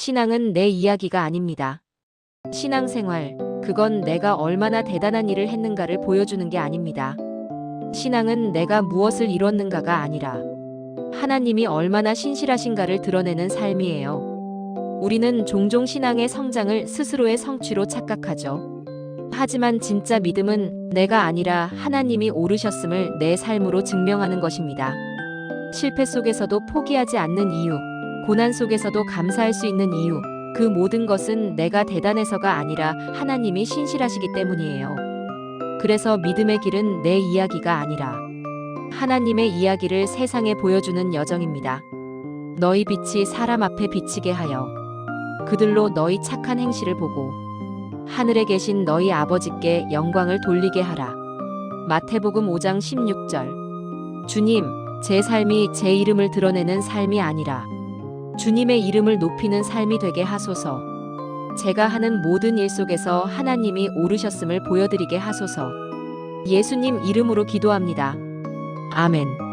신앙은 내 이야기가 아닙니다. 신앙생활, 그건 내가 얼마나 대단한 일을 했는가를 보여주는 게 아닙니다. 신앙은 내가 무엇을 이뤘는가가 아니라 하나님이 얼마나 신실하신가를 드러내는 삶이에요. 우리는 종종 신앙의 성장을 스스로의 성취로 착각하죠. 하지만 진짜 믿음은 내가 아니라 하나님이 오르셨음을 내 삶으로 증명하는 것입니다. 실패 속에서도 포기하지 않는 이유, 고난 속에서도 감사할 수 있는 이유, 그 모든 것은 내가 대단해서가 아니라 하나님이 신실하시기 때문이에요. 그래서 믿음의 길은 내 이야기가 아니라 하나님의 이야기를 세상에 보여주는 여정입니다. 너희 빛이 사람 앞에 비치게 하여 그들로 너희 착한 행실을 보고 하늘에 계신 너희 아버지께 영광을 돌리게 하라. 마태복음 5장 16절. 주님, 제 삶이 제 이름을 드러내는 삶이 아니라 주님의 이름을 높이는 삶이 되게 하소서. 제가 하는 모든 일 속에서 하나님이 오르셨음을 보여드리게 하소서. 예수님 이름으로 기도합니다. 아멘.